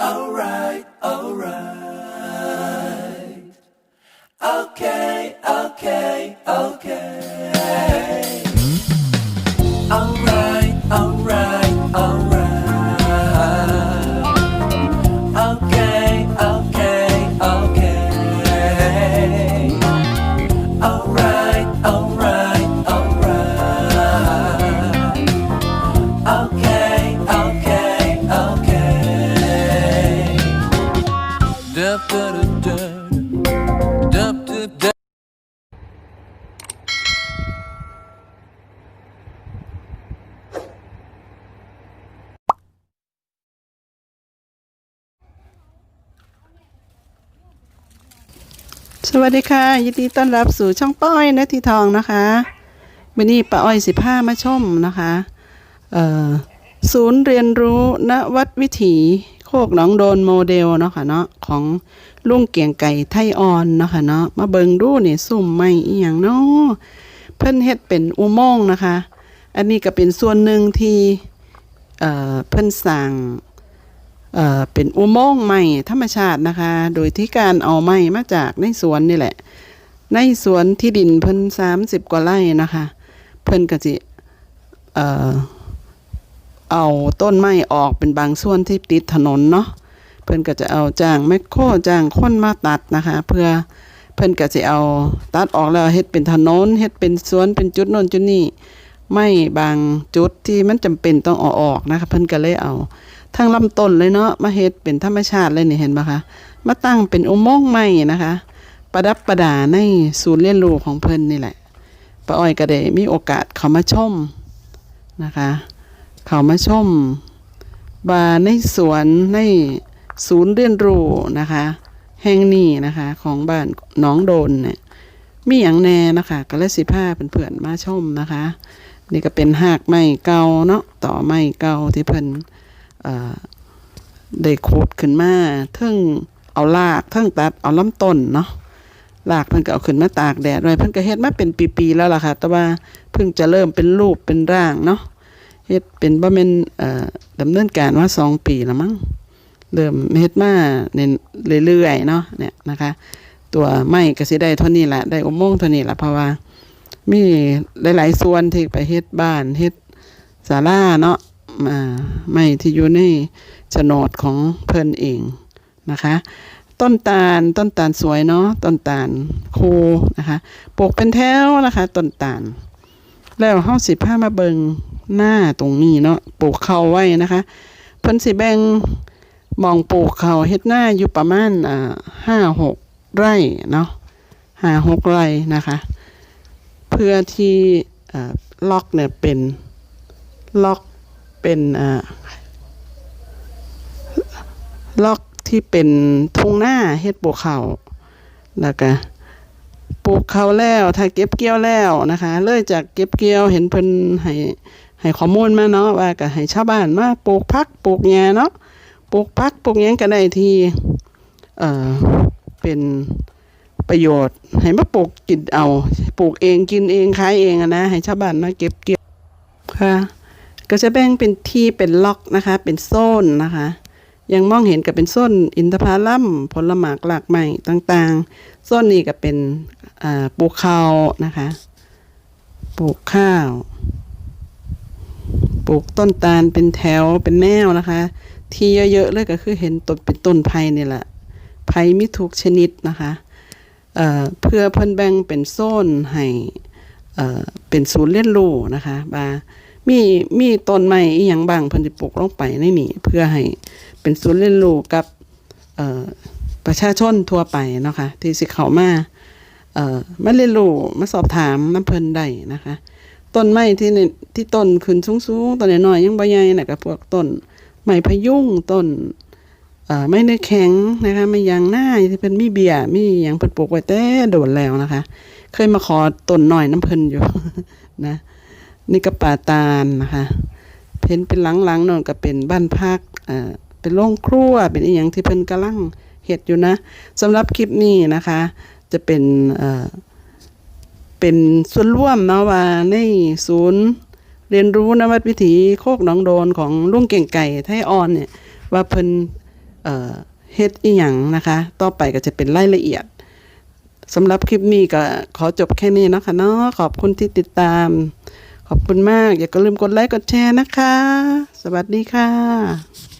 alright, สวัสดีค่ะ ยินดีต้อนรับสู่ช่องป้าอ้อยนะทีทองนะคะวันนี้ป้าอ้อยสิบห้ามาชมนะคะศูนย์เรียนรู้ณวัดวิถี คกหนองโดนโมเดลเนาะค่ะเนาะของลุงเกียงไก่ไทยออนเนาะค่ะเนาะมาเบิงดูนี่ซุ่มไม่อีหยังเนาะเพิ่นเฮ็ดเป็นอุโมงค์นะคะ อันนี้ก็เป็นส่วนหนึ่งที่เอ่อเพิ่นสร้างเอ่อเป็นอุโมงค์ใหม่ธรรมชาตินะคะ โดยที่การเอาไม้มาจากในสวนนี่แหละ ในสวนที่ดินเพิ่นสามสิบกว่าไร่นะคะ เพิ่นก็สิเอ่อ เอาต้นไม้ออกเป็นบางส่วนที่ติดถนนเนาะเพิ่นก็จะเอาจ้างแมคโครจ้างคนมาตัดนะคะ เพื่อเพิ่นก็สิเอาตัดออกแล้วเฮ็ดเป็นถนนเฮ็ดเป็นสวนเป็นจุดโน่นจุดนี้ไม่บางจุดที่มันจำเป็นต้องเอาออกนะคะเพิ่นก็เลยเอาทั้งลำต้นเลยเนาะมาเฮ็ดเป็นธรรมชาติเลยนี่เห็นปะคะมาตั้งเป็นอุโมงค์ใหม่นะคะ ประดับประดาในศูนย์เรียนรู้ของเพิ่นนี่แหละป้าอ้อยก็ได้มีโอกาสเข้ามาชมนะคะ เขามาชมบาในสวนในศูนย์เรียนรู้นะคะ แห่งนี้นะคะของบ้านน้องโดนเนี่ยมีอย่างแน่นะคะก็เลยสิพาเพื่อนๆมาชมนะคะ นี่ก็เป็นหากไม้เก่าเนาะต่อไม้เก่าที่เพิ่นเอ่อได้ขุดขึ้นมาเทิงเอารากเทิงตัดเอาลำต้นเนาะรากเพิ่นก็เอาขึ้นมาตากแดดไว้เพิ่นก็เฮ็ดมาเป็นปีๆแล้วล่ะค่ะ แต่ว่าเพิ่งจะเริ่มเป็นรูปเป็นร่างเนาะ เฮ็ดเป็นบ่แม่นเอ่อดำเนินการว่าสองปีแล้วมั้งเริ่มเฮ็ดมาในเรื่อยๆเนาะเนี่ยนะคะ ตัวไม้ก็สิได้เท่านี้แหละได้อุโมงค์เท่านี้ละเพราะว่า มีหลายๆส่วนที่ไปเฮ็ดบ้านเฮ็ดศาลาเนาะอ่าไม่ที่อยู่ในโฉนดของเพิ่นเองนะคะ ต้นตาลต้นตาลสวยเนาะต้นตาลคูนะคะปลูกเป็นแถวนะคะ ต้นตาล แล้วเฮาสิพามาเบิง หน้าตรงนี้เนาะปลูกเขาไว้นะคะเพิ่นสิแบ่งมองปลูกเขาเฮ็ดหน้าอยู่ประมาณอ่าห้าหกไร่เนาะห้าหกไร่นะคะ เพื่อที่ล็อกเนี่ยเป็นล็อกเป็นอ่าล็อกที่เป็นทุ่งหน้าเฮ็ดปลูกเขาแล้วก็ปลูกเขาแล้วถ้าเก็บเกี่ยวแล้วนะคะ เลยจากเก็บเกี่ยวเห็นเพิ่นให้ ให้ข้อมูลมาเนาะว่าก็ให้ชาวบ้านมาปลูกพักปลูกหญ้าเนาะปลูกพักปลูกหยังก็ได้ที่เอ่อเป็นประโยชน์ ให้มาปลูกกินเอาปลูกเองกินเองขายเองนะให้ชาวบ้านมาเก็บเกี่ยวค่ะก็จะแบ่งเป็นที่เป็นล็อกนะคะ เป็นโซนนะคะยังมองเห็นกับเป็นโซนอินทผลัมผลหมากหลากไม้ต่างๆโซนนี้ก็เป็นปลูกข้าวนะคะ ปลูกข้าว ปลูกต้นตาลเป็นแถวเป็นแนวนะคะ ที่เยอะๆเลยก็คือเห็นต้นเป็นต้นไผ่นี่แหละไผ่มีทุกชนิดนะคะเอ่อเพื่อเพิ่นแบ่งเป็นโซนให้เอ่อเป็นศูนย์เรียนรู้นะคะบามีมีต้นไม้อีหยังบางเพิ่นสิปลูกลงไปในนี่เพื่อให้เป็นศูนย์เรียนรู้กับเอ่อประชาชนทั่วไปเนาะค่ะที่สิเขามาเอ่อมาเรียนรู้มาสอบถามน้ำเพิ่นได้นะคะ ต้นไม้ที่นี่ที่ต้นขึ้นสูงๆต้นน้อยๆยังใบใหญ่น่ะก็พวกต้นไม้พยุงต้นเอ่ไม้เนื้อแข็งนะคะไม้ยางหน้าที่เพิ่นมีเบี้ยมีหยังเพิ่นปลูกไว้แต่โดนแล้วนะคะ เคยมาขอต้นหน่อยน้ำเพิ่นอยู่นะ นี่ก็ป่าตาลนะคะ เพ้นเป็นหลังๆนอนก็เป็นบ้านพักเอ่อเป็นโรงครัวเป็นอีหยังที่เพิ่นกำลังเฮ็ดอยู่นะสำหรับคลิปนี้นะคะ จะเป็นเอ่อ เป็นส่วนร่วมเนาะว่าในศูนย์เรียนรู้นวัดวิถีโคกหนองโดนของลุงเก่งไก่ไทยออนเนี่ยว่าเพิ่นเอ่อเฮ็ดอีหยังนะคะ ต่อไปก็จะเป็นรายละเอียดสำหรับคลิปนี้ก็ขอจบแค่นี้นะคะเนาะขอบคุณที่ติดตาม ขอบคุณมาก อย่าก็ลืมกดไลค์กดแชร์นะคะ สวัสดีค่ะ